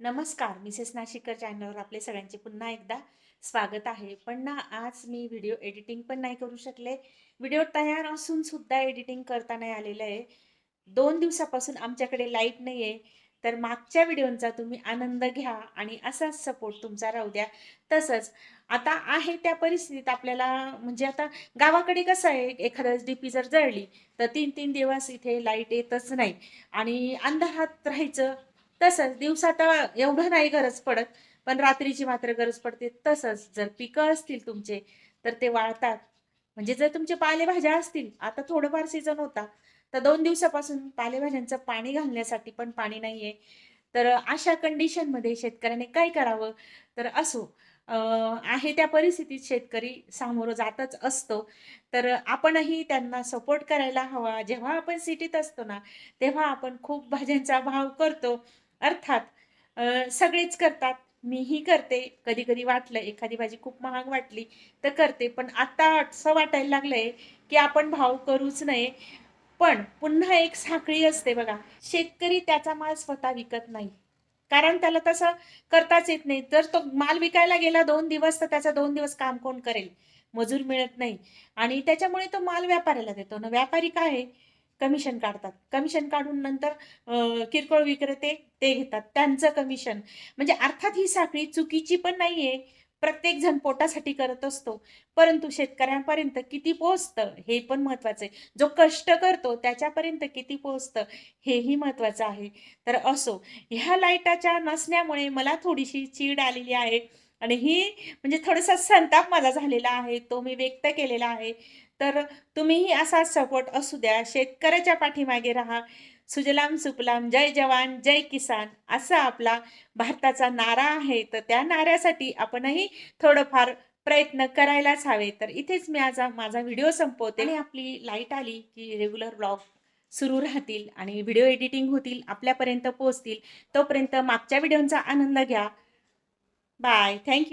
नमस्कार मिसेस नाशिकर चॅनलवर आपले सगळ्यांचे पुन्हा एकदा स्वागत आहे. पण ना आज मी व्हिडिओ एडिटिंग पण नाही करू शकले. व्हिडिओ तयार असून सुद्धा एडिटिंग करता नाही आलेलं आहे. दोन दिवसापासून आमच्याकडे लाइट नाही आहे तर मागच्या व्हिडिओंचा तुम्ही आनंद घ्या आणि असाच सपोर्ट तुमचा राहू द्या. तसंच आता आहे त्या परिस्थितीत आपल्याला म्हणजे आता गावाकडे कसं आहे एखाद्या डी पी जर जळली तर तीन तीन दिवस इथे लाइट येतच नाही. आणि अंधारात राहायचं तसंच दिवसात एवढं नाही गरज पडत पण रात्रीची मात्र गरज पडते. तसंच जर पिकं असतील तुमचे तर ते वाळतात. म्हणजे जर तुमचे पालेभाज्या असतील आता थोडंफार सीझन होता तर दोन दिवसापासून पालेभाज्यांचं पाणी घालण्यासाठी पण पाणी नाहीये. तर अशा कंडिशनमध्ये शेतकऱ्याने काय करावं? तर असो आहे त्या परिस्थितीत शेतकरी सामोरं जातच असतो. तर आपणही त्यांना सपोर्ट करायला हवा. जेव्हा आपण सिटीत असतो ना तेव्हा आपण खूप भाज्यांचा भाव करतो. अर्थात सगळेच करतात. मीही करते. कधी कधी वाटलं एखादी भाजी खूप महाग वाटली तर करते. पण आता असं वाटायला लागलंय की आपण भाव करूच नये. पण पुन्हा एक साखळी असते बघा. शेतकरी त्याचा माल स्वतः विकत नाही. कारण त्याला तसं करताच येत नाही. जर तो माल विकायला गेला दोन दिवस तर त्याचा दोन दिवस काम कोण करेल? मजूर मिळत नाही. आणि त्याच्यामुळे तो माल व्यापाऱ्याला देतो. ना व्यापारी काय आहे? कमिशन काढतात. कमिशन काढून नंतर किरकोळ विक्रेते ते घेतात. त्यांचं कमिशन म्हणजे अर्थात ही साखळी चुकीची पण नाहीये. प्रत्येक जण पोटासाठी करत असतो. परंतु शेतकऱ्यांपर्यंत किती पोहोचतं हे पण महत्वाचं आहे. जो कष्ट करतो त्याच्यापर्यंत किती पोहोचतं हेही महत्वाचं आहे. तर असो ह्या लाईटाच्या नसण्यामुळे मला थोडीशी चीड आलेली आहे. आणि ही म्हणजे थोडासा संताप माझा झालेला आहे तो मी व्यक्त केलेला आहे. तर तुम्हीही असा सपोर्ट असू द्या शेतकऱ्याच्या पाठीमागे राहा. सुजलाम सुपलाम जय जवान जय किसान असा आपला भारताचा नारा आहे. तर त्या नाऱ्यासाठी आपणही थोडंफार प्रयत्न करायलाच हवे. तर इथेच मी आज माझा व्हिडिओ संपवते. आणि आपली लाइट आली की रेग्युलर ब्लॉग सुरू राहतील आणि व्हिडिओ एडिटिंग होतील आपल्यापर्यंत पोहोचतील. तोपर्यंत मागच्या व्हिडिओंचा आनंद घ्या. Bye. Thank you.